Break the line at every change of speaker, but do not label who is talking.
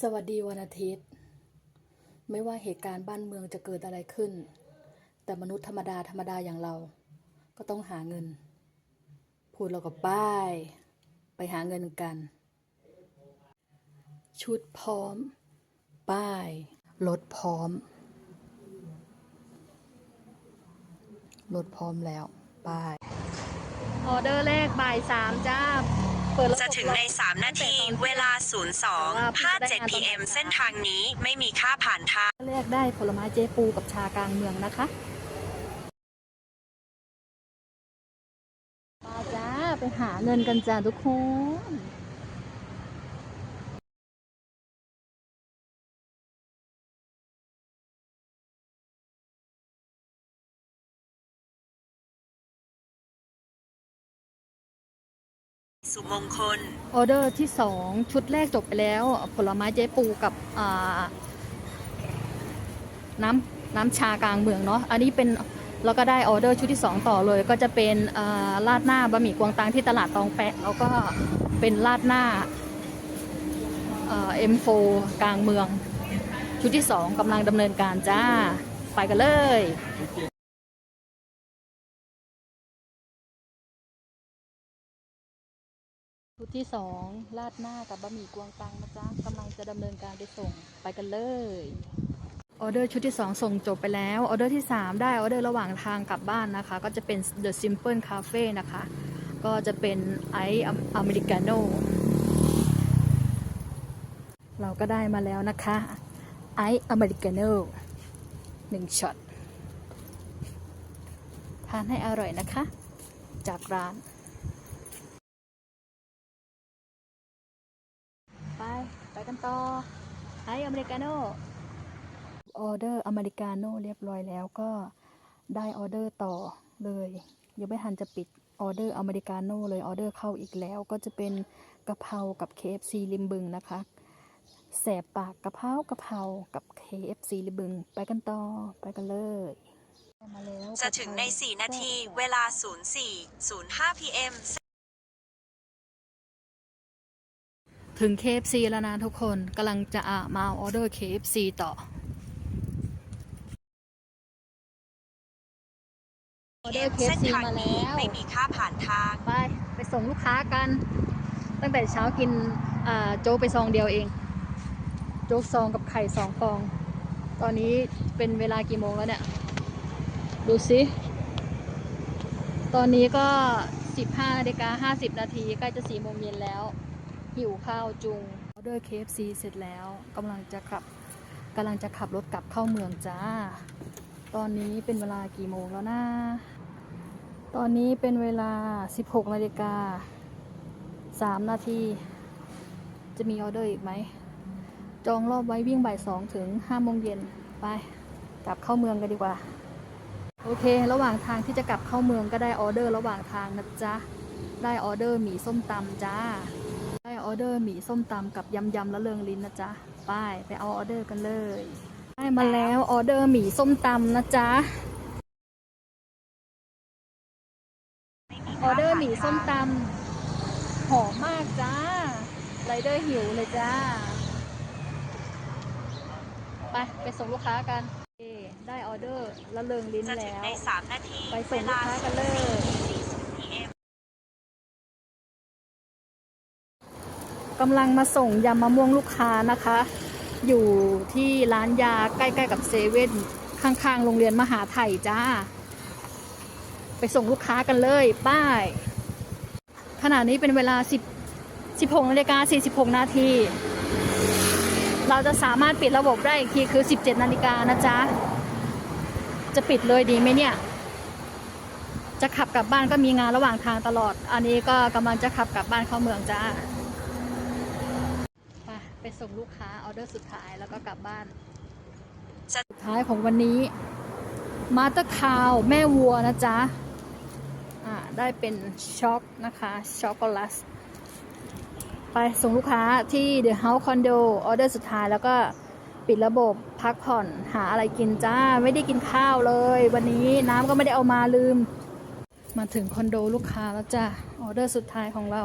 สวัสดีวันอาทิตย์ ไม่ว่าเหตุการณ์บ้านเมืองจะเกิดอะไรขึ้น แต่มนุษย์ธรรมดาธรรมดาอย่างเรา ก็ต้องหาเงิน พูดเราก็ป้าย ไปหาเงินกัน ชุดพร้อม ป้ายรถพร้อมรถพร้อมแล้ว ป้าย ออเดอร์แรกบ่ายสามจ้า
จะถึงใน 3 นาที เวลา 02 57 PM เส้นทางนี้ไม่มีค่าผ่านทาง
แรกได้ผลไม้เจปูกับชากลางเมืองนะคะมาจ้า ไปหาเงินกันจ้าทุกคน
สุมงคล
ออเดอร์ที่สองชุดแรกจบไปแล้ว ผลไม้เจ๊ปูกับน้ำน้ำชากลางเมืองเนาะอันนี้เป็นเราก็ได้ออเดอร์ชุดที่สองต่อเลย ก็จะเป็นาราดหน้าบะหมี่กวางตังที่ตลาดตองแปะแล้วก็เป็นราดหน้าเอ็มโฟกลางเมือง ชุดที่สองกำลังดำเนินการจ้า ไปกันเลย ชุดที่สองราดหน้ากับบะหมี่กวางตังนะจ๊ะกำลังจะดำเนินการไปส่งไปกันเลยออเดอร์ชุดที่สองส่งจบไปแล้วออเดอร์ที่สามได้ออเดอร์ระหว่างทางกลับบ้านนะคะ ก็จะเป็น The Simple Cafe นะคะ ก็จะเป็นไอซ์อเมริกาโน่เราก็ได้มาแล้วนะคะไอซ์อเมริกาโน่หนึ่งช็อตทานให้อร่อยนะคะ จากร้าน กันต่อไออเมริกาโน่ออเดอร์อเมริกาโน่เรียบร้อยแล้วก็ได้ออเดอร์ต่อเลยยังไม่ทันจะปิดออเดอร์อเมริกาโน่เลยออเดอร์เข้าอีกแล้ว ก็จะเป็นกะเพรากับ KFC ริมบึงนะคะแสบปากกะเพรากะเพรากับ KFC ริมบึง ไปกันต่อไปกันเลยมาแล้ว
จะถึงใน 4 นาที เวลา 04 05 PM
ถึง KFC แล้วนะทุกคนกำลังจะอะมาเอาออเดอร์ KFC ต่อออเดอร์
เส้น
KFC
ทาง
มา
นี้
แล้ว
ไม่มีค่าผ่านทาง
ไป ไปส่งลูกค้ากัน ตั้งแต่เช้ากินอ่าโจ๊กไปซองเดียวเอง โจ๊กซองกับไข่สองฟอง ตอนนี้เป็นเวลากี่โมงแล้วเนี่ย ดูสิตอนนี้ก็ 15นาฬิกา50 นาทีใกล้จะ4โมงเย็นแล้ว หิวข้าวจุงออเดอร์ KFC เสร็จแล้วกำลังจะขับกำลังจะขับรถกลับเข้าเมืองจ้า ตอนนี้เป็นเวลากี่โมงแล้วนะตอนนี้เป็นเวลา 16นาฬิกา3นาทีจะมีออเดอร์อีกไหม จองรอบไว้วิ่งบ่าย2ถึง5โมงเย็นไปกลับเข้าเมืองกันดีกว่า โอเค ระหว่างทางที่จะกลับเข้าเมืองก็ได้ออเดอร์ระหว่างทางนะจ๊ะ ได้ออเดอร์หมี่ส้มตำจ้า ออเดอร์หมี่ส้มตำกับยำยำละเริงลิ้นนะจ๊ะไปไปเอาออเดอร์กันเลย ได้มาแล้วออเดอร์หมี่ส้มตำนะจ๊ะออเดอร์หมี่ส้มตำหอมมากจ้าไรเดอร์หิวเลยจ้า ไปไปส่งลูกค้ากันโอเคได้ออเดอร์ละเริงลิ้น
จะถึง
แล้ว
ใน3นาที
ไปส่ง
เว
ลูก
ลา
ค้ากันเลย กำลังมาส่งยำมะม่วงลูกค้านะคะ อยู่ที่ร้านยาใกล้ๆกับเซเว่นข้างๆโรงเรียนมหาไทยจ้า ไปส่งลูกค้ากันเลยป้ายขณะนี้เป็นเวลา 10 16นาฬิกา46 นาที เราจะสามารถปิดระบบได้อีกทีคือ 17 นาฬิกานะจ๊ะ จะปิดเลยดีไหมเนี่ย จะขับกลับบ้านก็มีงานระหว่างทางตลอด อันนี้ก็กำลังจะขับกลับบ้านเข้าเมืองจ้า ไปไปส่งลูกค้าออเดอร์สุดท้ายแล้วก็กลับบ้าน
จะ
สุดท้ายของวันนี้มาเตอร์คาวแม่วัวนะจ๊ะอ่าได้เป็นช็อกนะคะช็อกโกแลตไปส่งลูกค้าที่เดอะเฮาส์คอนโดออเดอร์สุดท้ายแล้วก็ปิดระบบพักผ่อนหาอะไรกินจ้า ไม่ได้กินข้าวเลย วันนี้น้ำก็ไม่ได้เอามาลืม มาถึงคอนโดลูกค้าแล้วจ้ะออเดอร์สุดท้ายของเรา